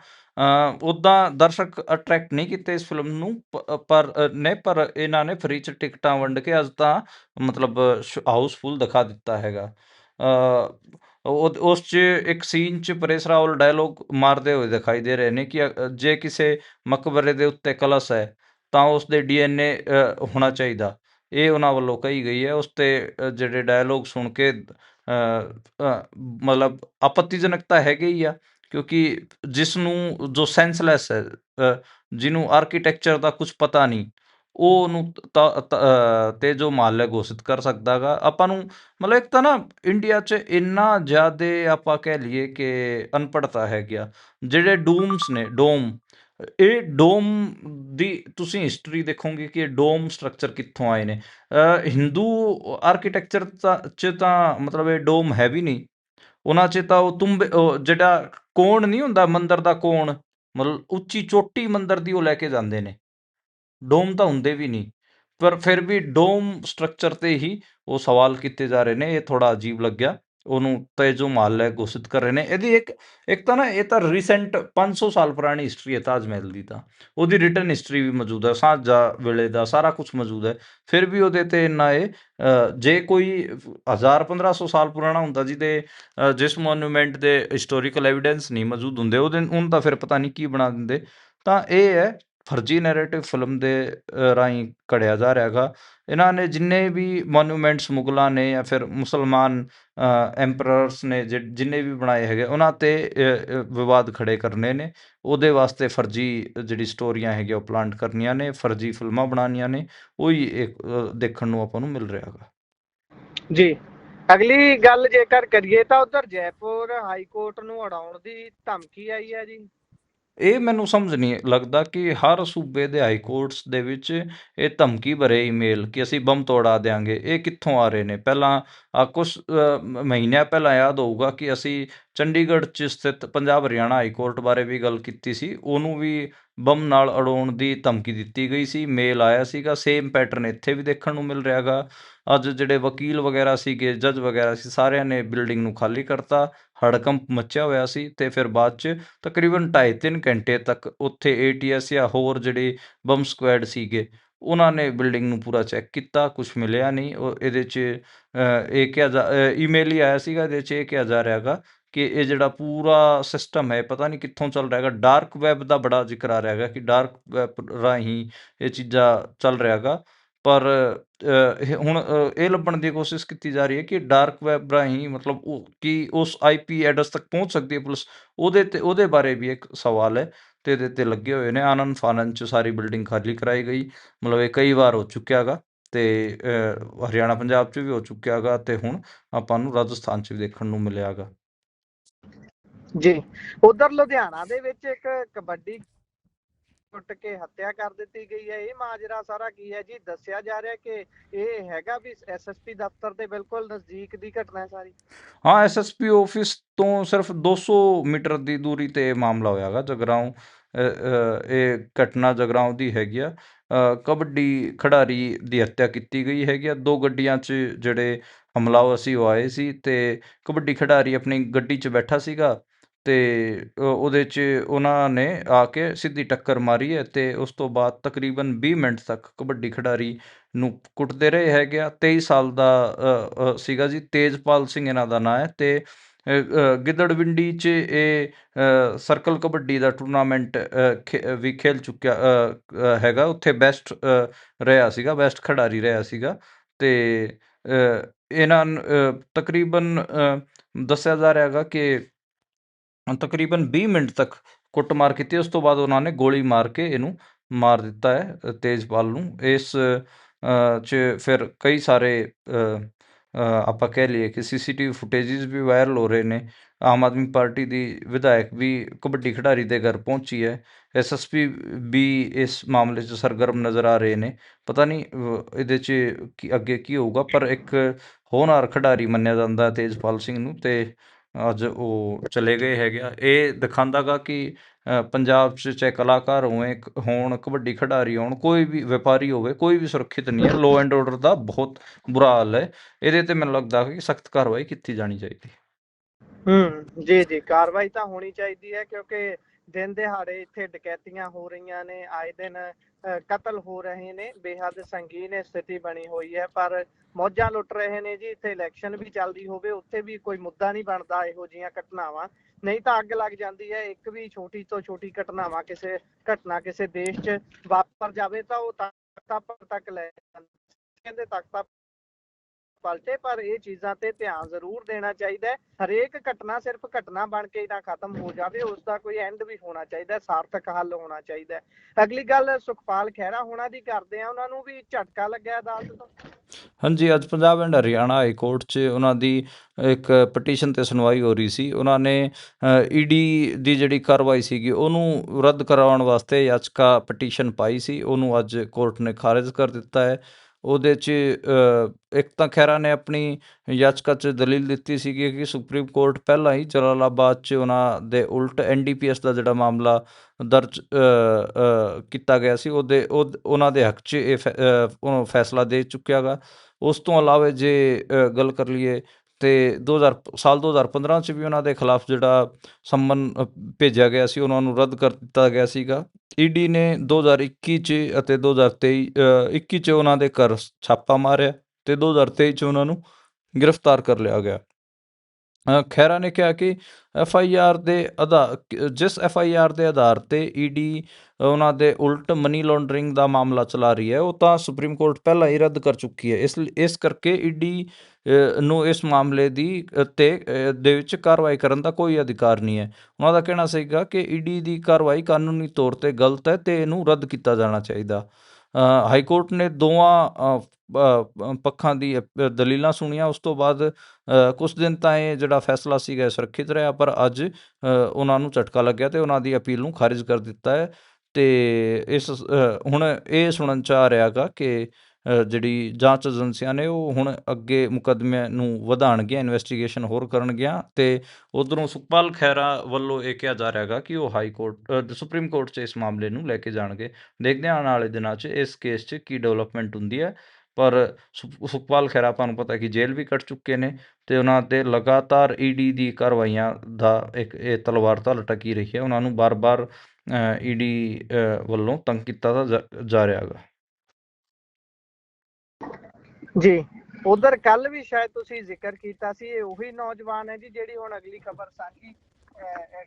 ਉਦਾਂ ਦਰਸ਼ਕ ਅਟਰੈਕਟ ਨਹੀਂ ਕੀਤੇ ਇਸ ਫਿਲਮ ਨੂੰ, ਪ- ਪਰ ਨੇ, ਪਰ ਇਹਨਾਂ ਨੇ ਫ੍ਰੀ ਚ ਟਿਕਟਾਂ ਵੰਡ ਕੇ ਅੱਜ ਤਾਂ ਮਤਲਬ ਹਾਊਸਫੁੱਲ ਦਿਖਾ ਦਿੱਤਾ ਹੈਗਾ। ਉਸ 'ਚ ਇੱਕ ਸੀਨ 'ਚ ਪਰੇਸ਼ ਰਾਵਲ ਡਾਇਲੋਗ ਮਾਰਦੇ ਹੋਏ ਦਿਖਾਈ ਦੇ ਰਹੇ ਨੇ ਕਿ ਜੇ ਕਿਸੇ ਮਕਬਰੇ ਦੇ ਉੱਤੇ ਕਲਸ਼ ਹੈ, ਤਾਂ ਉਸ ਦੇ ਡੀਐਨਏ ਹੋਣਾ ਚਾਹੀਦਾ। ਇਹ ਉਹਨਾਂ ਵੱਲੋਂ ਕਹੀ ਗਈ ਹੈ। ਉਸ ਤੇ ਜਿਹੜੇ ਡਾਇਲੋਗ ਸੁਣ ਕੇ ਮਤਲਬ ਆਪੱਤੀਜਨਕ ਤਾਂ ਹੈਗੇ ਹੀ ਆ, ਕਿਉਂਕਿ ਜਿਸ ਨੂੰ ਜੋ ਸੈਂਸਲੈਸ ਹੈ ਜਿਹਨੂੰ ਆਰਕੀਟੈਕਚਰ ਦਾ ਕੁਝ ਪਤਾ ਨਹੀਂ ਉਹ ਉਹਨੂੰ ਤ- ਤੇ ਜੋ ਮਾਲ ਹੈ ਘੋਸ਼ਿਤ ਕਰ ਸਕਦਾਗਾ ਆਪਾਂ ਨੂੰ ਮਤਲਬ ਇੱਕ ਤਾਂ ਨਾ ਇੰਡੀਆ 'ਚ ਇੰਨਾ ਜ਼ਿਆਦਾ ਆਪਾਂ ਕਹਿ ਲਈਏ ਕਿ ਅਨਪੜਤਾ ਹੈ ਗਿਆ ਜਿਹੜੇ ਡੂਮਸ ਨੇ, ਡੋਮ, ਇਹ ਡੋਮ ਦੀ ਤੁਸੀਂ ਹਿਸਟਰੀ ਦੇਖੋਗੇ ਕਿ ਇਹ ਡੋਮ ਸਟਰਕਚਰ ਕਿੱਥੋਂ ਆਏ ਨੇ। ਹਿੰਦੂ ਆਰਕੀਟੈਕਚਰ ਚ ਤਾਂ ਮਤਲਬ ਇਹ ਡੋਮ ਹੈ ਵੀ ਨਹੀਂ। ਉਹਨਾਂ 'ਚ ਤਾਂ ਉਹ ਤੁੰਬੇ ਜਿਹੜਾ ਕੋਣ ਨਹੀਂ ਹੁੰਦਾ, ਮੰਦਰ ਦਾ ਕੋਣ, ਮਤਲਬ ਉੱਚੀ ਚੋਟੀ ਮੰਦਰ ਦੀ ਉਹ ਲੈ ਕੇ ਜਾਂਦੇ ਨੇ। ਡੋਮ ਤਾਂ ਹੁੰਦੇ ਵੀ ਨਹੀਂ। ਪਰ ਫਿਰ ਵੀ ਡੋਮ ਸਟਰਕਚਰ ਤੇ ਹੀ ਉਹ ਸਵਾਲ ਕੀਤੇ ਜਾ ਰਹੇ ਨੇ, ਇਹ ਥੋੜਾ ਅਜੀਬ ਲੱਗਿਆ। ਉਹਨੂੰ ਤੇਜੋ ਮਹੱਲ ਹੈ, ਘੋਸ਼ਿਤ ਕਰ ਰਹੇ ਨੇ। ਇਹਦੀ ਇੱਕ ਇੱਕ ਤਾਂ ਨਾ ਇਹ ਤਾਂ ਰੀਸੈਂਟ 500 ਸਾਲ ਪੁਰਾਣੀ ਹਿਸਟਰੀ ਹੈ, ਤਾਜ ਮਹਿਲ ਦੀ ਤਾਂ। ਉਹਦੀ ਰਿਟਨ ਹਿਸਟਰੀ ਵੀ ਮੌਜੂਦ ਹੈ, ਸਾਂਝਾ ਵੇਲੇ ਦਾ ਸਾਰਾ ਕੁਝ ਮੌਜੂਦ ਹੈ। ਫਿਰ ਵੀ ਉਹਦੇ ਤੇ ਇੰਨਾ ਇਹ ਜੇ ਕੋਈ 1000 1500 ਸਾਲ ਪੁਰਾਣਾ ਹੁੰਦਾ ਜਿਹਦੇ ਜਿਸ ਮੋਨੂਮੈਂਟ ਦੇ ਹਿਸਟੋਰੀਕਲ ਐਵੀਡੈਂਸ ਨਹੀਂ ਮੌਜੂਦ ਹੁੰਦੇ, ਉਹਦੇ, ਉਹਨੂੰ ਤਾਂ ਫਿਰ ਪਤਾ ਨਹੀਂ ਕੀ ਬਣਾ ਦਿੰਦੇ। ਤਾਂ ਇਹ ਹੈ ਫਰਜ਼ੀ ਨੈਰੇਟਿਵ ਫਿਲਮ ਦੇ ਰਾਹੀਂ ਘੜਿਆ ਜਾ ਰਿਹਾ ਹੈਗਾ। ਇਹਨਾਂ ਨੇ ਜਿੰਨੇ ਵੀ ਮੋਨੂਮੈਂਟਸ ਮੁਗਲਾਂ ਨੇ ਜਾਂ ਫਿਰ ਮੁਸਲਮਾਨ ਐਮਪਰਰਸ ਨੇ ਜਿੰਨੇ ਵੀ ਬਣਾਏ ਹੈਗੇ, ਉਹਨਾਂ ਤੇ ਵਿਵਾਦ ਖੜੇ ਕਰਨੇ ਨੇ। ਉਹਦੇ ਵਾਸਤੇ ਫਰਜ਼ੀ ਜਿਹੜੀ ਸਟੋਰੀਆਂ ਹੈਗੀਆਂ, ਉਹ ਪਲਾਂਟ ਕਰਨੀਆਂ ਨੇ, ਫਰਜ਼ੀ ਫਿਲਮਾਂ ਬਣਾਉਣੀਆਂ ਨੇ। ਉਹੀ ਇੱਕ ਦੇਖਣ ਨੂੰ ਆਪਾਂ ਨੂੰ ਮਿਲ ਰਿਹਾ ਹੈਗਾ। ਜੀ। ਅਗਲੀ ਗੱਲ ਜੇਕਰ ਕਰੀਏ ਤਾਂ ਉਧਰ ਜੈਪੁਰ ਹਾਈ ਕੋਰਟ ਨੂੰ ਉਡਾਉਣ ਦੀ ਧਮਕੀ ਆਈ ਹੈ ਜੀ। ਇਹ ਮੈਨੂੰ ਸਮਝ ਨਹੀਂ ਲੱਗਦਾ ਕਿ ਹਰ ਸੂਬੇ ਦੇ ਹਾਈ ਕੋਰਟਸ ਦੇ ਵਿੱਚ ਇਹ ਧਮਕੀ ਭਰੇ ਈਮੇਲ ਕਿ ਅਸੀਂ ਬੰਬ ਤੋੜਾ ਦੇਾਂਗੇ ਇਹ ਕਿੱਥੋਂ ਆ ਰਹੇ ਨੇ? ਪਹਿਲਾਂ ਆ ਕੁਝ ਮਹੀਨਿਆਂ ਪਹਿਲਾਂ ਯਾਦ ਹੋਊਗਾ ਕਿ ਅਸੀਂ ਚੰਡੀਗੜ੍ਹ 'ਚ ਸਥਿਤ ਪੰਜਾਬ ਹਰਿਆਣਾ ਹਾਈ ਕੋਰਟ ਬਾਰੇ ਵੀ ਗੱਲ ਕੀਤੀ ਸੀ, ਉਹਨੂੰ ਵੀ ਬੰਮ ਨਾਲ ਅੜਾਉਣ ਦੀ ਧਮਕੀ ਦਿੱਤੀ ਗਈ ਸੀ, ਮੇਲ ਆਇਆ ਸੀਗਾ ਸੇਮ ਪੈਟਰਨ ਇੱਥੇ ਵੀ ਦੇਖਣ ਨੂੰ ਮਿਲ ਰਿਹਾਗਾ ਅੱਜ ਜਿਹੜੇ ਵਕੀਲ ਵਗੈਰਾ ਸੀਗੇ ਜੱਜ ਵਗੈਰਾ ਸੀ, ਸਾਰਿਆਂ ਨੇ ਬਿਲਡਿੰਗ ਨੂੰ ਖਾਲੀ ਕਰਤਾ। ਹੜਕੰਪ ਮੱਚਿਆ ਹੋਇਆ ਸੀ ਤੇ ਫਿਰ ਬਾਅਦ 'ਚ ਤਕਰੀਬਨ 2.5-3 ਘੰਟੇ ਤੱਕ ਉੱਥੇ ਏਟੀਐਸ ਜਾਂ ਹੋਰ ਜਿਹੜੇ ਬੰਬ ਸਕੁਐਡ ਸੀਗੇ, ਉਹਨਾਂ ਨੇ ਬਿਲਡਿੰਗ ਨੂੰ ਪੂਰਾ ਚੈੱਕ ਕੀਤਾ ਕੁਝ ਮਿਲਿਆ ਨਹੀਂ। ਉਹ ਇਹਦੇ 'ਚ ਇਹ ਕਿਹਾ ਜਾ ਈਮੇਲ ਹੀ ਆਇਆ ਸੀਗਾ, ਇਹਦੇ 'ਚ ਇਹ ਕਿਹਾ ਜਾ ਰਿਹਾ ਹੈਗਾ ਕਿ ਇਹ ਜਿਹੜਾ ਪੂਰਾ ਸਿਸਟਮ ਹੈ, ਪਤਾ ਨਹੀਂ ਕਿੱਥੋਂ ਚੱਲ ਰਿਹਾ ਹੈਗਾ, ਡਾਰਕ ਵੈਬ ਦਾ ਬੜਾ ਜ਼ਿਕਰ ਆ ਰਿਹਾ ਹੈਗਾ ਕਿ ਡਾਰਕ ਵੈਬ ਰਾਹੀਂ ਇਹ ਚੀਜ਼ਾਂ ਚੱਲ ਰਿਹਾ ਹੈਗਾ। ਪਰ ਹੁਣ ਇਹ ਲੱਭਣ ਦੀ ਕੋਸ਼ਿਸ਼ ਕੀਤੀ ਜਾ ਰਹੀ ਹੈ ਕਿ ਡਾਰਕ ਵੈਬ ਰਾਹੀਂ ਮਤਲਬ ਉਹ ਕੀ ਉਸ ਆਈਪੀ ਐਡਰੈਸ ਤੱਕ ਪਹੁੰਚ ਸਕਦੀ ਹੈ ਪੁਲਿਸ, ਉਹਦੇ ਤੇ, ਉਹਦੇ ਬਾਰੇ ਵੀ ਇੱਕ ਸਵਾਲ ਹੈ ਤੇ ਇਹਦੇ ਤੇ ਲੱਗੇ ਹੋਏ ਨੇ। ਆਨੰਦ ਫਾਨਨ ਚ ਸਾਰੀ ਬਿਲਡਿੰਗ ਖਾਲੀ ਕਰਾਈ ਗਈ, ਮਤਲਬ ਇਹ ਕਈ ਵਾਰ ਹੋ ਚੁੱਕਿਆ ਹੈਗਾ ਤੇ ਹਰਿਆਣਾ ਪੰਜਾਬ ਚ ਵੀ ਹੋ ਚੁੱਕਿਆ ਹੈਗਾ ਤੇ ਹੁਣ ਆਪਾਂ ਨੂੰ ਰਾਜਸਥਾਨ ਚ ਵੀ ਦੇਖਣ ਨੂੰ ਮਿਲਿਆ ਹੈਗਾ ਜੀ, ਉਧਰ ਲੁਧਿਆਣਾ ਦੇ ਵਿੱਚ ਇੱਕ ਕਬੱਡੀ ਕੁੱਟ ਕੇ ਹੱਤਿਆ ਕਰ ਦਿੱਤੀ ਗਈ ਹੈ। ਇਹ ਮਾਜਰਾ ਸਾਰਾ ਕੀ ਹੈ ਜੀ? ਦੱਸਿਆ ਜਾ ਰਿਹਾ ਕਿ ਇਹ ਹੈਗਾ ਵੀ ਐਸਐਸਪੀ ਦਫ਼ਤਰ ਦੇ ਬਿਲਕੁਲ ਨਜ਼ਦੀਕ ਦੀ ਘਟਨਾ ਹੈ ਸਾਰੀ। ਹਾਂ ਐਸਐਸਪੀ ਆਫਿਸ ਤੋਂ ਸਿਰਫ 200 ਮੀਟਰ ਦੀ ਦੂਰੀ ਤੇ ਇਹ ਮਾਮਲਾ ਹੋਇਆਗਾ ਜਗਰਾਉਂ ਇਹ ਘਟਨਾ ਜਗਰਾਉਂ ਦੀ ਹੈਗੀ ਆ। ਕਬੱਡੀ ਖਿਡਾਰੀ ਦੀ ਹੱਤਿਆ ਕੀਤੀ ਗਈ ਹੈਗੀ ਆ। ਦੋ ਗੱਡੀਆਂ 'ਚ ਜਿਹੜੇ ਹਮਲਾਵਰ ਸੀ, ਉਹ ਆਏ ਸੀ ਤੇ ਕਬੱਡੀ ਖਿਡਾਰੀ ਆਪਣੀ ਗੱਡੀ 'ਚ ਬੈਠਾ ਸੀਗਾ। ਅਤੇ ਉਹਦੇ 'ਚ ਉਹਨਾਂ ਨੇ ਆ ਕੇ ਸਿੱਧੀ ਟੱਕਰ ਮਾਰੀ ਹੈ ਅਤੇ ਉਸ ਤੋਂ ਬਾਅਦ ਤਕਰੀਬਨ ਵੀਹ ਮਿੰਟ ਤੱਕ ਕਬੱਡੀ ਖਿਡਾਰੀ ਨੂੰ ਕੁੱਟਦੇ ਰਹੇ ਹੈਗੇ ਆ। ਤੇਈ ਸਾਲ ਦਾ ਸੀਗਾ ਜੀ। ਤੇਜਪਾਲ ਸਿੰਘ ਇਹਨਾਂ ਦਾ ਨਾਂ ਹੈ ਅਤੇ ਗਿੱਦੜਵਿੰਡੀ 'ਚ ਇਹ ਸਰਕਲ ਕਬੱਡੀ ਦਾ ਟੂਰਨਾਮੈਂਟ ਖੇ- ਵੀ ਖੇਲ ਚੁੱਕਿਆ ਹੈਗਾ। ਉੱਥੇ ਬੈਸਟ ਰਿਹਾ ਸੀਗਾ, ਬੈਸਟ ਖਿਡਾਰੀ ਰਿਹਾ ਸੀਗਾ ਅਤੇ ਇਹਨਾਂ ਤਕਰੀਬਨ ਦੱਸਿਆ ਜਾ ਰਿਹਾ ਹੈਗਾ ਕਿ ਤਕਰੀਬਨ 20 ਮਿੰਟ ਤੱਕ ਕੁੱਟਮਾਰ ਕੀਤੀ। ਉਸ ਤੋਂ ਬਾਅਦ ਉਹਨਾਂ ਨੇ ਗੋਲੀ ਮਾਰ ਕੇ ਇਹਨੂੰ ਮਾਰ ਦਿੱਤਾ ਹੈ ਤੇਜਪਾਲ ਨੂੰ। ਇਸ 'ਚ ਫਿਰ ਕਈ ਸਾਰੇ ਆਪਾਂ ਕਹਿ ਲਈਏ ਕਿ ਸੀਸੀਟੀਵੀ ਫੁਟੇजेस ਵੀ ਵਾਇਰਲ ਹੋ ਰਹੇ ਨੇ। ਆਮ ਆਦਮੀ ਪਾਰਟੀ ਦੀ ਵਿਧਾਇਕ ਵੀ ਕਬੱਡੀ ਖਿਡਾਰੀ ਦੇ ਘਰ ਪਹੁੰਚੀ ਹੈ। ਐਸਐਸਪੀ ਵੀ ਇਸ ਮਾਮਲੇ 'ਚ ਸਰਗਰਮ ਨਜ਼ਰ ਆ ਰਹੇ ਨੇ। ਪਤਾ ਨਹੀਂ ਇਹਦੇ 'ਚ ਕੀ, ਅੱਗੇ ਕੀ ਹੋਊਗਾ, ਪਰ ਇੱਕ ਹੋਣਹਾਰ ਖਿਡਾਰੀ ਮੰਨਿਆ ਜਾਂਦਾ ਤੇਜਪਾਲ ਸਿੰਘ ਨੂੰ ਤੇ ਅੱਜ ਉਹ ਚਲੇ ਗਏ ਹੈਗੇ ਆ। ਇਹ ਦਿਖਾਉਂਦਾਗਾ ਕਿ ਪੰਜਾਬ 'ਚ ਚਾਹੇ ਕਲਾਕਾਰ ਹੋਵੇ ਹੋਣ, ਕਬੱਡੀ ਖਿਡਾਰੀ ਹੋਣ, ਕੋਈ ਵੀ ਵਪਾਰੀ ਹੋਵੇ, ਕੋਈ ਵੀ ਸੁਰੱਖਿਅਤ ਨਹੀਂ ਹੈ। ਲੋ ਐਂਡ ਆਰਡਰ ਦਾ ਬਹੁਤ ਬੁਰਾ ਹਾਲ ਹੈ। ਇਹਦੇ ਤੇ ਮੈਨੂੰ ਲੱਗਦਾ ਕਿ ਸਖਤ ਕਾਰਵਾਈ ਕੀਤੀ ਜਾਣੀ ਚਾਹੀਦੀ ਹੂੰ, ਜੀ ਜੀ। ਕਾਰਵਾਈ ਤਾਂ ਹੋਣੀ ਚਾਹੀਦੀ ਹੈ ਕਿਉਂਕਿ ਦਿਨ ਦਿਹਾੜੇ ਇੱਥੇ ਡਕੈਤੀਆਂ ਹੋ ਰਹੀਆਂ ਨੇ। ਆਏ ਦਿਨ ਕਤਲ ਹੋ ਰਹੇ ਨੇ, ਬੇਹੱਦ ਸੰਗੀਨ ਸਥਿਤੀ ਬਣੀ ਹੋਈ ਹੈ, ਪਰ ਮੌਜਾਂ ਲੁੱਟ ਰਹੇ ਨੇ ਜੀ, ਇੱਥੇ ਇਲੈਕਸ਼ਨ ਵੀ ਚੱਲਦੀ ਹੋਵੇ, ਉੱਥੇ ਵੀ ਕੋਈ ਮੁੱਦਾ ਨਹੀਂ ਬਣਦਾ ਇਹੋ ਜਿਹੀਆਂ ਘਟਨਾਵਾਂ। ਨਹੀਂ ਤਾਂ ਅੱਗ ਲੱਗ ਜਾਂਦੀ ਹੈ, ਇੱਕ ਵੀ ਛੋਟੀ ਤੋਂ ਛੋਟੀ ਘਟਨਾਵਾਂ ਕਿਸੇ, ਘਟਨਾ ਕਿਸੇ ਦੇਸ਼ 'ਚ ਵਾਪਰ ਜਾਵੇ ਤਾਂ ਉਹ ਤਖਤਾ ਤੱਕ ਲੈ ਜਾਂਦੀ ਕਹਿੰਦੇ ਤਖਤਾ ਪਲਟੇ ਪਰ ਇਹ ਚੀਜ਼ਾਂ ਤੇ ਧਿਆਨ ਜ਼ਰੂਰ ਦੇਣਾ ਚਾਹੀਦਾ ਹੈ। ਹਰੇਕ ਘਟਨਾ ਸਿਰਫ ਘਟਨਾ ਬਣ ਕੇ ਨਾ ਖਤਮ ਹੋ ਜਾਵੇ ਉਸ ਦਾ ਕੋਈ ਐਂਡ ਵੀ ਹੋਣਾ ਚਾਹੀਦਾ ਹੈ, ਸਾਰਥਕ ਹੱਲ ਹੋਣਾ ਚਾਹੀਦਾ ਹੈ। ਅਗਲੀ ਗੱਲ ਸੁਖਪਾਲ ਖਹਿਰਾ ਹੋਣਾ ਦੀ ਕਰਦੇ ਆ ਉਹਨਾਂ ਨੂੰ ਵੀ ਝਟਕਾ ਲੱਗਿਆ ਅਦਾਲਤ ਤੋਂ। ਹਾਂਜੀ ਅੱਜ Punjab and Haryana high court 'ਚ ਉਹਨਾਂ ਦੀ ਇੱਕ ਪਟੀਸ਼ਨ ਤੇ ਸੁਣਵਾਈ ਹੋ ਰਹੀ ਸੀ। ਉਹਨਾਂ ਨੇ ਈਡੀ ਦੀ ਜਿਹੜੀ ਕਾਰਵਾਈ ਸੀਗੀ ਉਹਨੂੰ ਰੱਦ ਕਰਾਉਣ ਵਾਸਤੇ ਯਾਚਕਾ ਪਟੀਸ਼ਨ ਪਾਈ ਸੀ। ਉਹਨੂੰ ਅੱਜ ਕੋਰਟ ਨੇ ਖਾਰਜ ਕਰ ਦਿੱਤਾ ਹੈ। ਉਹਦੇ 'ਚ ਇੱਕ ਤਾਂ ਖਹਿਰਾ ਨੇ ਆਪਣੀ ਯਾਚਕਾ 'ਚ ਦਲੀਲ ਦਿੱਤੀ ਸੀਗੀ ਕਿ ਸੁਪਰੀਮ ਕੋਰਟ ਪਹਿਲਾਂ ਹੀ ਜਲਾਲਾਬਾਦ 'ਚ ਉਹਨਾਂ ਦੇ ਉਲਟ ਐਨਡੀਪੀਐਸ ਦਾ ਜਿਹੜਾ ਮਾਮਲਾ ਦਰਜ ਕੀਤਾ ਗਿਆ ਸੀ, ਉਹਦੇ ਉਹ ਉਹਨਾਂ ਦੇ ਹੱਕ 'ਚ ਇਹ ਫੈ- ਉਹ ਫੈਸਲਾ ਦੇ ਚੁੱਕਿਆ ਗਾ। ਉਸ ਤੋਂ ਇਲਾਵਾ ਜੇ ਗੱਲ ਕਰ ਲਈਏ ਤੇ 2000 ਸਾਲ 2015 ਚ ਵੀ ਉਹਨਾਂ ਦੇ ਖਿਲਾਫ ਜਿਹੜਾ ਸੰਮਨ ਭੇਜਿਆ ਗਿਆ ਸੀ ਉਹਨਾਂ ਨੂੰ ਰੱਦ ਕਰ ਦਿੱਤਾ ਗਿਆ ਸੀਗਾ। ਈਡੀ ਨੇ 2021 ਚ ਅਤੇ 2023 ਅ, 21 ਚ ਉਹਨਾਂ ਦੇ ਘਰ ਛਾਪਾ ਮਾਰਿਆ ਤੇ 2023 ਚ ਉਹਨਾਂ ਨੂੰ ਗ੍ਰਿਫਤਾਰ ਕਰ ਲਿਆ ਗਿਆ। ਖਹਿਰਾ ਨੇ ਕਿਹਾ ਕਿ ਐਫ ਆਈ ਆਰ ਦੇ ਆਧਾਰ ਜਿਸ ਐਫ ਆਈ ਆਰ ਦੇ ਆਧਾਰ ਤੇ ਈਡੀ ਉਹਨਾਂ ਦੇ ਉਲਟ ਮਨੀ ਲਾਂਡਰਿੰਗ ਦਾ ਮਾਮਲਾ ਚਲਾ ਰਹੀ ਹੈ, ਉਹ ਤਾਂ ਸੁਪਰੀਮ ਕੋਰਟ ਪਹਿਲਾਂ ਹੀ ਰੱਦ ਕਰ ਚੁੱਕੀ ਹੈ। ਇਸ ਇਸ ਕਰਕੇ ਈਡੀ ਨੂੰ ਇਸ ਮਾਮਲੇ ਦੀ ਤੇ ਦੇ ਵਿੱਚ ਕਾਰਵਾਈ ਕਰਨ ਦਾ ਕੋਈ ਅਧਿਕਾਰ ਨਹੀਂ ਹੈ। ਉਹਨਾਂ ਦਾ ਕਹਿਣਾ ਸੀਗਾ ਕਿ ਈਡੀ ਦੀ ਕਾਰਵਾਈ ਕਾਨੂੰਨੀ ਤੌਰ ਤੇ ਗਲਤ ਹੈ ਤੇ ਇਹਨੂੰ ਰੱਦ ਕੀਤਾ ਜਾਣਾ ਚਾਹੀਦਾ। ਹਾਈ ਕੋਰਟ ਨੇ ਦੋਵਾਂ ਪੱਖਾਂ ਦੀ ਅ, ਦਲੀਲਾਂ ਸੁਣੀਆਂ ਉਸ ਤੋਂ ਬਾਅਦ ਕੁਝ ਦਿਨ ਤਾਂ ਇਹ ਜਿਹੜਾ ਫੈਸਲਾ ਸੀਗਾ ਸੁਰੱਖਿਅਤ ਰਿਹਾ ਪਰ ਅੱਜ ਉਹਨਾਂ ਨੂੰ ਝਟਕਾ ਲੱਗਿਆ ਤੇ ਉਹਨਾਂ ਦੀ ਅਪੀਲ ਨੂੰ ਖਾਰਿਜ ਕਰ ਦਿੱਤਾ ਹੈ। ਤੇ ਇਸ ਹੁਣ ਇਹ ਸੁਣਨ ਚ ਆ ਰਿਹਾਗਾ ਕਿ ਜਿਹੜੀ ਜਾਂਚ ਏਜੰਸੀਆਂ ਨੇ ਉਹ ਹੁਣ ਅੱਗੇ ਮੁਕੱਦਮੇ ਨੂੰ ਵਧਾਉਣਗੀਆਂ ਇਨਵੈਸਟੀਗੇਸ਼ਨ ਹੋਰ ਕਰਨਗੀਆਂ ਤੇ ਉਧਰੋਂ ਸੁਖਪਾਲ ਖਹਿਰਾ ਵੱਲੋਂ ਇਹ ਕਿਹਾ ਜਾ ਰਿਹਾਗਾ ਕਿ ਉਹ ਹਾਈ ਕੋਰਟ ਸੁਪਰੀਮ ਕੋਰਟ 'ਚ ਇਸ ਮਾਮਲੇ ਨੂੰ ਲੈ ਕੇ ਜਾਣਗੇ। ਦੇਖਦੇ ਹਾਂ ਆਉਣ ਵਾਲੇ ਦਿਨਾਂ 'ਚ ਇਸ ਕੇਸ 'ਚ ਕੀ ਡਿਵੈਲਪਮੈਂਟ ਹੁੰਦੀ ਹੈ। ਪਰ ਸੁਖ- ਸੁਖਪਾਲ ਖਹਿਰਾ ਆਪਾਂ ਨੂੰ ਪਤਾ ਕਿ ਜੇਲ੍ਹ ਵੀ ਕੱਟ ਚੁੱਕੇ ਨੇ ਤੇ ਉਹਨਾਂ ਤੇ ਲਗਾਤਾਰ ਈ ਡੀ ਦੀ ਕਾਰਵਾਈਆਂ ਦਾ ਇੱਕ, ਇਹ ਤਲਵਾਰ ਤਾਂ ਲਟਕੀ ਰਹੀ ਹੈ, ਉਹਨਾਂ ਨੂੰ ਬਾਰ-ਬਾਰ ਈਡੀ ਵੱਲੋਂ ਤੰਗ ਕੀਤਾ ਤਾਂ ਜਾ- ਰਿਹਾ ਹੈਗਾ। ਜੀ, ਉਧਰ ਕੱਲ ਵੀ ਸ਼ਾਇਦ ਤੁਸੀਂ ਜ਼ਿਕਰ ਕੀਤਾ ਸੀ, ਇਹ ਉਹੀ ਨੌਜਵਾਨ ਹੈ ਜੀ ਜਿਹੜੀ ਹੁਣ ਅਗਲੀ ਖਬਰ ਸਾਂਝੀ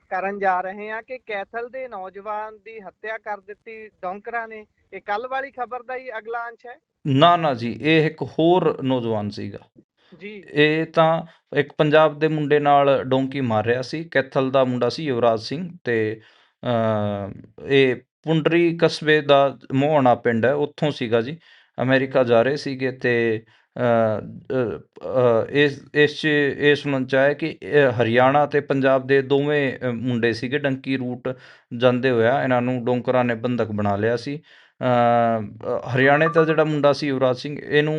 ਕਰਨ ਜਾ ਰਹੇ ਹਾਂ ਕਿ ਕੈਥਲ ਦੇ ਨੌਜਵਾਨ ਦੀ ਹੱਤਿਆ ਕਰ ਦਿੱਤੀ ਡੌਂਕਰਾਂ ਨੇ, ਇਹ ਕੱਲ ਵਾਲੀ ਖਬਰ ਦਾ ਹੀ ਅਗਲਾ ਅੰਸ਼ ਹੈ। ਨਾ ਨਾ ਜੀ ਇਹ ਇੱਕ ਹੋਰ ਨੌਜਵਾਨ ਸੀਗਾ। ਜੀ। ਇਹ ਤਾਂ ਇੱਕ ਪੰਜਾਬ ਦੇ ਮੁੰਡੇ ਨਾਲ ਡੋਂਕੀ ਮਾਰ ਰਿਹਾ ਸੀ ਕੈਥਲ ਦਾ ਮੁੰਡਾ ਸੀ ਯੁਵਰਾਜ ਸਿੰਘ ਤੇ ਅ, ਇਹ ਪੁੰਡਰੀ ਕਸਬੇ ਦਾ ਮੋਹਣਾ ਪਿੰਡ ਹੈ ਉੱਥੋਂ ਸੀਗਾ ਜੀ ਅਮਰੀਕਾ ਜਾ ਰਹੇ ਸੀਗੇ ਤੇ ਅ, ਅ, ਅ, ਇਸ ਇਸ 'ਚ ਇਹ ਸੁਣਨ 'ਚ ਆਇਆ ਕਿ ਹਰਿਆਣਾ ਤੇ ਪੰਜਾਬ ਦੇ ਦੋਵੇਂ ਅ, ਮੁੰਡੇ ਸੀਗੇ ਡੰਕੀ ਰੂਟ ਜਾਂਦੇ ਹੋਇਆ ਇਹਨਾਂ ਨੂੰ ਡੋਂਕਰਾਂ ਨੇ ਬੰਦਕ ਬਣਾ ਲਿਆ ਸੀ। ਹਰਿਆਣੇ ਦਾ ਜਿਹੜਾ ਮੁੰਡਾ ਸੀ ਯੁਵਰਾਜ ਸਿੰਘ ਇਹਨੂੰ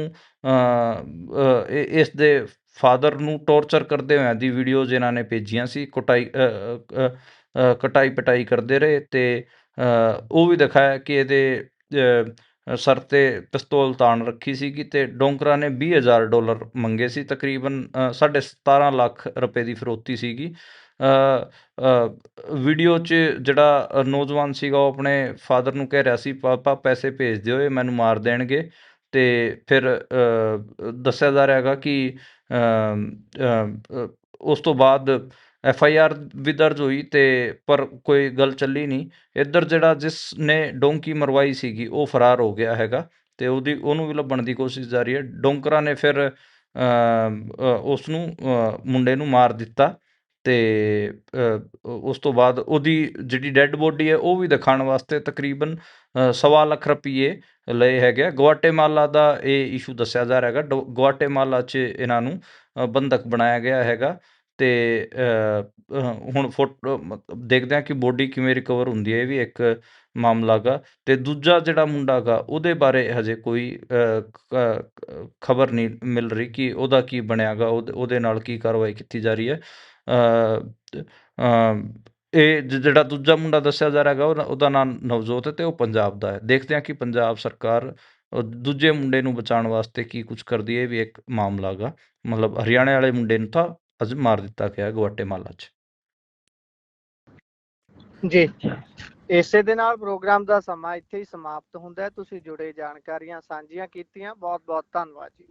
ਇਹ- ਇਸ ਦੇ ਫਾਦਰ ਨੂੰ ਟੌਰਚਰ ਕਰਦੇ ਹੋਇਆਂ ਦੀ ਵੀਡੀਓਜ਼ ਇਹਨਾਂ ਨੇ ਭੇਜੀਆਂ ਸੀ ਕੁਟਾਈ ਕਟਾਈ ਪਟਾਈ ਕਰਦੇ ਰਹੇ ਤੇ ਉਹ ਵੀ ਦਿਖਾਇਆ ਕਿ ਇਹਦੇ ਸਰ ਤੇ ਪਿਸਤੌਲ ਤਾਣ ਰੱਖੀ ਸੀਗੀ ਤੇ ਡੋਂਕਰਾਂ ਨੇ 20000 ਡਾਲਰ ਮੰਗੇ ਸੀ ਤਕਰੀਬਨ ਅ, ਸਾਢੇ 17 ਲੱਖ ਰੁਪਏ ਦੀ ਫਰੋਤੀ ਸੀਗੀ। ਵੀਡੀਓ 'ਚ ਜਿਹੜਾ ਨੌਜਵਾਨ ਸੀਗਾ, ਉਹ ਆਪਣੇ ਫਾਦਰ ਨੂੰ ਕਹਿ ਰਿਹਾ ਸੀ, ਪਾਪਾ, ਪੈਸੇ ਭੇਜ ਦਿਓ, ਇਹ ਮੈਨੂੰ ਮਾਰ ਦੇਣਗੇ। ਅਤੇ ਫਿਰ ਦੱਸਿਆ ਜਾ ਰਿਹਾ ਹੈਗਾ ਕਿ ਉਸ ਤੋਂ ਬਾਅਦ ਐਫ ਆਈ ਆਰ ਵੀ ਦਰਜ ਹੋਈ ਅਤੇ ਪਰ ਕੋਈ ਗੱਲ ਚੱਲੀ ਨਹੀਂ। ਇੱਧਰ ਜਿਹੜਾ ਜਿਸ ਨੇ ਡੋਂਕੀ ਮਰਵਾਈ ਸੀਗੀ, ਉਹ ਫਰਾਰ ਹੋ ਗਿਆ ਹੈਗਾ ਅਤੇ ਉਹਦੀ, ਉਹਨੂੰ ਵੀ ਲੱਭਣ ਦੀ ਕੋਸ਼ਿਸ਼ ਜਾਰੀ ਹੈ। ਡੋਂਕਰਾਂ ਨੇ ਫਿਰ ਉਸ ਨੂੰ ਮੁੰਡੇ ਨੂੰ ਮਾਰ ਦਿੱਤਾ। ਅਤੇ ਉਸ ਤੋਂ ਬਾਅਦ ਉਹਦੀ ਜਿਹੜੀ ਡੈੱਡ ਬੋਡੀ ਹੈ, ਉਹ ਵੀ ਦਿਖਾਉਣ ਵਾਸਤੇ ਤਕਰੀਬਨ ਸਵਾ ਲੱਖ ਰੁਪਈਏ ਲਏ ਹੈਗੇ ਆ। ਗੁਆਟੇਮਾਲਾ ਦਾ ਇਹ ਇਸ਼ੂ ਦੱਸਿਆ ਜਾ ਰਿਹਾ ਹੈਗਾ। ਡੋ- ਗੁਆਟੇਮਾਲਾ 'ਚ ਇਹਨਾਂ ਨੂੰ ਬੰਧਕ ਬਣਾਇਆ ਗਿਆ ਹੈਗਾ ਅਤੇ ਹੁਣ ਫੋਟੋ ਦੇਖਦੇ ਹਾਂ ਕਿ ਬੋਡੀ ਕਿਵੇਂ ਰਿਕਵਰ ਹੁੰਦੀ ਹੈ, ਇਹ ਵੀ ਇੱਕ ਮਾਮਲਾ ਗਾ। ਅਤੇ ਦੂਜਾ ਜਿਹੜਾ ਮੁੰਡਾ ਗਾ, ਉਹਦੇ ਬਾਰੇ ਹਜੇ ਕੋਈ ਖਬਰ ਨਹੀਂ ਮਿਲ ਰਹੀ ਕਿ ਉਹਦਾ ਕੀ ਬਣਿਆ ਗਾ ਉਹਦੇ ਨਾਲ ਕੀ ਕਾਰਵਾਈ ਕੀਤੀ ਜਾ ਰਹੀ ਹੈ। ਇਹ ਜਿਹੜਾ ਦੂਜਾ ਮੁੰਡਾ ਦੱਸਿਆ ਜਾ ਰਿਹਾ ਹੈਗਾ ਉਹਦਾ ਉਹਦਾ ਨਾਮ ਨਵਜੋਤ ਹੈ ਤੇ ਉਹ ਪੰਜਾਬ ਦਾ ਹੈ। ਦੇਖਦੇ ਹਾਂ ਕਿ ਪੰਜਾਬ ਸਰਕਾਰ ਦੂਜੇ ਮੁੰਡੇ ਨੂੰ ਬਚਾਉਣ ਵਾਸਤੇ ਕੀ ਕੁਝ ਕਰਦੀ ਹੈ, ਇਹ ਵੀ ਇੱਕ ਮਾਮਲਾ ਗਾ ਮਤਲਬ ਹਰਿਆਣੇ ਵਾਲੇ ਮੁੰਡੇ ਨੂੰ ਤਾਂ ਅੱਜ ਮਾਰ ਦਿੱਤਾ ਗਿਆ ਗਵਾਟੇਮਾਲਾ 'ਚ। ਜੀ। ਇਸੇ ਦੇ ਨਾਲ ਪ੍ਰੋਗਰਾਮ ਦਾ ਸਮਾਂ ਇੱਥੇ ਹੀ ਸਮਾਪਤ ਹੁੰਦਾ ਹੈ। ਤੁਸੀਂ ਜੁੜੇ ਜਾਣਕਾਰੀਆਂ ਸਾਂਝੀਆਂ ਕੀਤੀਆਂ। ਬਹੁਤ ਬਹੁਤ ਧੰਨਵਾਦ ਜੀ।